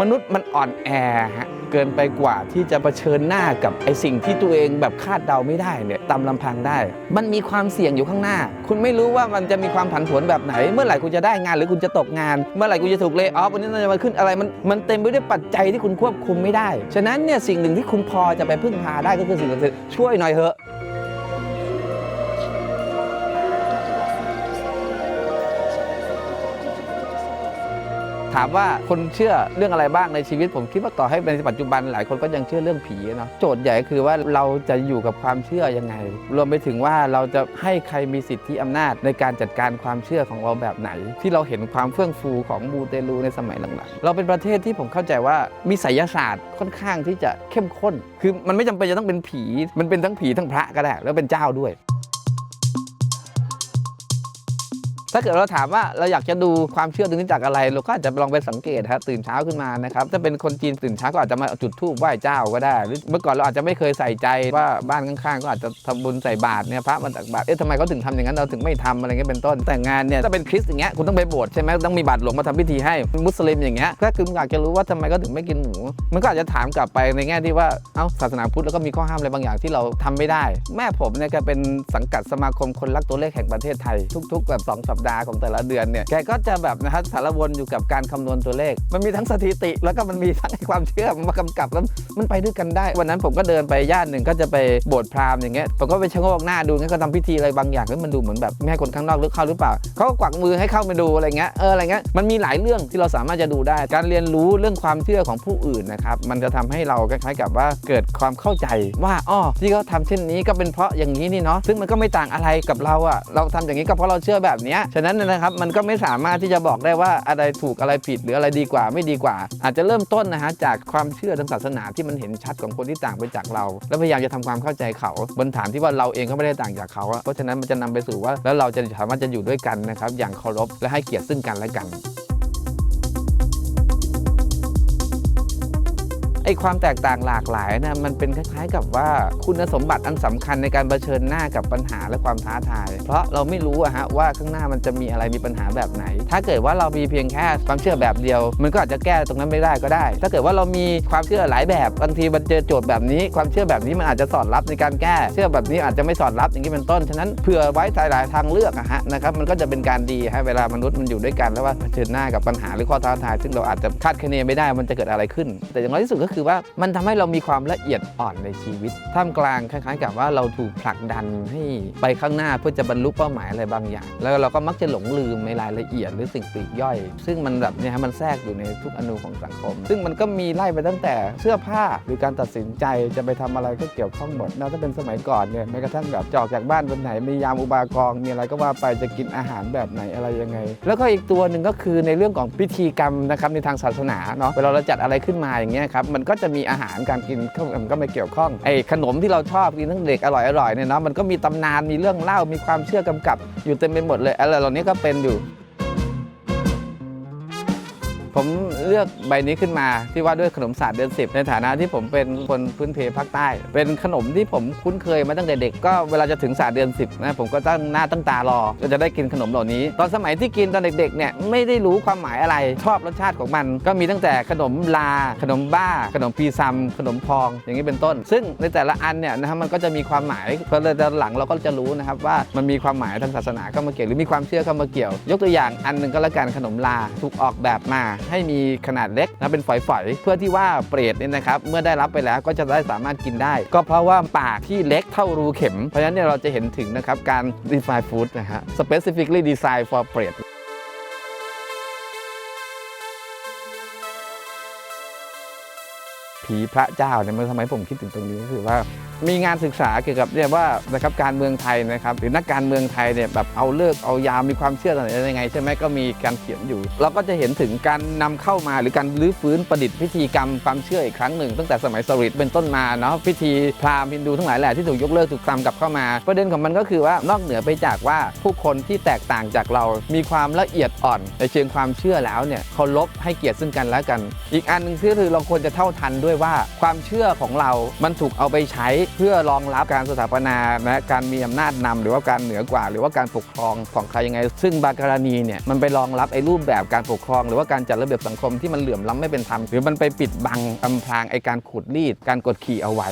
มนุษย์มันอ่อนแอฮะเกินไปกว่าที่จะเผชิญหน้ากับไอสิ่งที่ตัวเองแบบคาดเดาไม่ได้เนี่ยตามลำพังได้ มันมีความเสี่ยงอยู่ข้างหน้า คุณไม่รู้ว่ามันจะมีความผันผวนแบบไหน เมื่อไหร่คุณจะได้งานหรือคุณจะตกงาน เมื่อไหร่คุณจะถูกเล y o ออฟวันนี้มันจะมาขึ้นอะไรมันมันเต็มไปด้วยปัจจัยที่คุณควบคุมไม่ได้ ฉะนั้นเนี่ยสิ่งหนึ่งที่คุณพอจะไปพึ่งพาได้ก็คือสิ่งศักดิ์สิทธิ์ช่วยหน่อยเถอะ ถามว่าคนเชื่อเรื่องอะไรบ้างในชีวิต ผมคิดว่าต่อให้ในปัจจุบันหลายคนก็ยังเชื่อเรื่องผีเนาะโจทย์ใหญ่คือว่าเราจะอยู่กับความเชื่อยังไง รวมไปถึงว่าเราจะให้ใครมีสิทธิอำนาจในการจัดการความเชื่อของเราแบบไหน ที่เราเห็นความเฟื่องฟูของมูเตลูในสมัยหลังๆเราเป็นประเทศที่ผมเข้าใจว่ามีไสยศาสตร์ค่อนข้างที่จะเข้มข้น คือมันไม่จำเป็นจะต้องเป็นผี มันเป็นทั้งผีทั้งพระก็ได้แล้วเป็นเจ้าด้วย ถ้าเกิดเราถามว่าเราอยากจะดูความเชื่อตรงนี้จากอะไร เราก็อาจจะลองไปสังเกตฮะตื่นเช้าขึ้นมานะครับถ้าเป็นคนจีนตื่นเช้าก็อาจจะมาจุดธูปไหว้เจ้าก็ได้ หรือเมื่อก่อนเราอาจจะไม่เคยใส่ใจว่าบ้านข้างๆ ก็อาจจะทำบุญใส่บาตรเนี่ยพระมาตักบาตรเอ๊ะทำไมเขาถึงทำอย่างนั้นเราถึงไม่ทำอะไรเงี้ยเป็นต้น แต่งานเนี่ยถ้าเป็นคริสต์อย่างเงี้ยคุณต้องไปโบสถ์ใช่ไหมต้องมีบาตรหลวงมาทำพิธีให้มุสลิมอย่างเงี้ยถ้าคุณอยากจะรู้ว่าทำไมเขาถึงไม่กินหมูมันก็อาจจะถามกลับไปในแง่ที่ว่าเอ้าศาสนาพุทธแล้วก็มีข้อห้ามอะไรบางอย่างที่เราทำไม่ได้ แม่ผมเนี่ยแกเป็นสังกัดสมาคมคนรักตัวเลขแห่งประเทศไทยทุก ๆ แบบสองสัปดาห์ของแต่ละเดือนเนี่ยแกก็จะแบบนะฮะสารวนอยู่กับการคำนวณตัวเลข มันมีทั้งสถิติ แล้วก็มันมีทั้งความเชื่อมากำกับแล้วมันไปด้วยกันได้ วันนั้นผมก็เดินไปย่านหนึ่งก็จะไปโบสถ์พราหมณ์อย่างเงี้ยผมก็ไปชะโงกหน้าดูงั้นก็ทำพิธีอะไรบางอย่างแล้วมันดูเหมือนแบบไม่ให้คนข้างนอกลึกเข้าหรือเปล่าเขาก็กวักมือให้เข้าไปดูอะไรเงี้ยเอออะไรเงี้ยมันมีหลายเรื่องที่เราสามารถจะดูได้ การเรียนรู้เรื่องความเชื่อของผู้อื่นนะครับมันจะทำให้เราคล้ายๆกับว่าเกิดความเข้าใจว่าอ้อที่เขาทำเช่นนี้ก็เป็นเพราะอย่างนี้นี่เนาะซึ่งมันก็ไม่ต่างอะไรกับเราอะเราทำอย่างนี้ก็เพราะเราเชื่อแบบเนี้ยฉะนั้นนะครับมันก็ไม่สามารถที่จะบอกได้ว่าอะไรถูกอะไรผิดหรืออะไรดีกว่าไม่ดีกว่า อาจจะเริ่มต้นนะฮะจากความเชื่อทางศาสนาที่มันเห็นชัดของคนที่ต่างไปจากเรา แล้วพยายามจะทำความเข้าใจเขาบนฐานที่ว่าเราเองก็ไม่ได้ต่างจากเขาเพราะฉะนั้นมันจะนำไปสู่ว่าแล้วเราจะสามารถจะอยู่ด้วยกันนะครับอย่างเคารพและให้เกียรติซึ่งกันและกัน ความแตกต่างหลากหลายนะมันเป็นคล้ายๆ กับว่าคุณสมบัติอันสำคัญในการเผชิญหน้ากับปัญหาและความท้าทาย เพราะเราไม่รู้อะฮะว่าข้างหน้ามันจะมีอะไรมีปัญหาแบบไหน ถ้าเกิดว่าเรามีเพียงแค่ความเชื่อแบบเดียว มันก็อาจจะแก้ตรงนั้นไม่ได้ก็ได้ ถ้าเกิดว่าเรามีความเชื่อหลายแบบบางทีมันเจอโจทย์แบบนี้ ความเชื่อแบบนี้มันอาจจะสอดรับในการแก้ เชื่อแบบนี้อาจจะไม่สอดรับอย่างนี้เป็นต้นฉะนั้นเผื่อไว้หลายทางเลือกอะฮะนะครับมันก็จะเป็นการดีฮะเวลามนุษย์มันอยู่ด้วยกันแล้วว่าเผชิญหน้ากับปัญหาหรือข้อท้าทาย ซึ่งเราอาจจะคาดคะเนไม่ได้มันจะเกิดอะไรขึ้น แต่อย่างน้อยที่สุดก็คือว่ามันทำให้เรามีความละเอียดอ่อนในชีวิต ท่ามกลางคล้ายๆ กับว่าเราถูกผลักดันให้ไปข้างหน้าเพื่อจะบรรลุเป้าหมายอะไรบางอย่าง แล้วเราก็มักจะหลงลืมในรายละเอียดหรือสิ่งปลีกย่อย ซึ่งมันแบบเนี่ยฮะมันแทรกอยู่ในทุกอนูของสังคม ซึ่งมันก็มีไล่ไปตั้งแต่เสื้อผ้าหรือการตัดสินใจจะไปทำอะไรก็เกี่ยวข้องหมดนะถ้าเป็นสมัยก่อนเนี่ยแม้กระทั่งแบบจอกจากบ้านวันไหนมียามอุบากองมีอะไรก็ว่าไปจะกินอาหารแบบไหนอะไรยังไง แล้วก็อีกตัวหนึ่งก็คือในเรื่องของพิธีกรรมนะครับในทางศาสนาเนาะเวลาเราจัดอะไรขึ้นมาอย่างเงี้ยครับมันกก็จะมีอาหารการกินเข้ามันก็ไม่เกี่ยวข้องไอ้ขนมที่เราชอบกินทั้งเด็กอร่อยอร่อยๆเนี่ยเนาะมันก็มีตำนานมีเรื่องเล่ามีความเชื่อกำกับอยู่เต็มไปหมดเลยอะไรเหล่านี้ก็เป็นอยู่ ผมเลือกใบนี้ขึ้นมาที่ว่าด้วยขนมศาสตร์เดือน10ในฐานะที่ผมเป็นคนพื้นเพภาคใต้ เป็นขนมที่ผมคุ้นเคยมาตั้งแต่เด็กก็เวลาจะถึงศาสตร์เดือน10นะผมก็ตั้งหน้าตั้งตารอก็จะได้กินขนมเหล่านี้ ตอนสมัยที่กินตอนเด็กๆเนี่ยไม่ได้รู้ความหมายอะไรชอบรสชาติของมัน ก็มีตั้งแต่ขนมลา ขนมบ้า ขนมพีซัมขนมพองอย่างนี้เป็นต้น ซึ่งในแต่ละอันเนี่ยนะครับมันก็จะมีความหมายพอเลยตอนหลังเราก็จะรู้นะครับว่ามันมีความหมายทางศาสนาเข้ามาเกี่ยวหรือมีความเชื่อเข้ามาเกี่ยว ยกตัวอย่างอันหนึ่งก็แล้วกันขนมลาถูกออกแบบมาให้มีขนาดเล็กนะเป็นฝอยๆ เพื่อที่ว่าเปรตเนี่ยนะครับเมื่อได้รับไปแล้วก็จะได้สามารถกินได้ ก็เพราะว่าปากที่เล็กเท่ารูเข็ม เพราะฉะนั้นเนี่ยเราจะเห็นถึงนะครับการ define food นะฮะ specifically designed for เปรต ผีพระเจ้าเนี่ยมันทำไมผมคิดถึงตรงนี้ก็คือว่า มีงานศึกษาเกี่ยวกับเนี่ยว่านะครับการเมืองไทยนะครับหรือนักการเมืองไทยเนี่ยแบบเอาเลิกเอายามมีความเชื่ออะไรยังไงใช่ไหมก็มีการเขียนอยู่ เราก็จะเห็นถึงการนำเข้ามาหรือการรื้อฟื้นประดิษฐ์พิธีกรรมความเชื่ออีกครั้งหนึ่งตั้งแต่สมัยสริตเป็นต้นมาเนาะพิธีพราหมณ์ฮินดูทั้งหลายแหละที่ถูกยกเลิกถูกตามกลับเข้ามา ประเด็นของมันก็คือว่านอกเหนือไปจากว่าผู้คนที่แตกต่างจากเรา มีความละเอียดอ่อน ในเชิงความเชื่อแล้วเนี่ยเคารพให้เกียรติซึ่งกันและกัน อีกอันหนึงก็คือเราควรจะเท่าทันด้วยว่าความเชื่อของเรา มันถูกเอาไปใช้เพื่อรองรับการสถาปนานะการมีอำนาจนำหรือว่าการเหนือกว่า หรือว่าการปกครองของใครยังไง ซึ่งบางกรณีเนี่ยมันไปรองรับไอ้รูปแบบการปกครอง หรือว่าการจัดระเบียบสังคมที่มันเหลื่อมล้ำไม่เป็นธรรมหรือมันไปปิดบังอำพรางไอ้การขุดรีดการกดขี่เอาไว้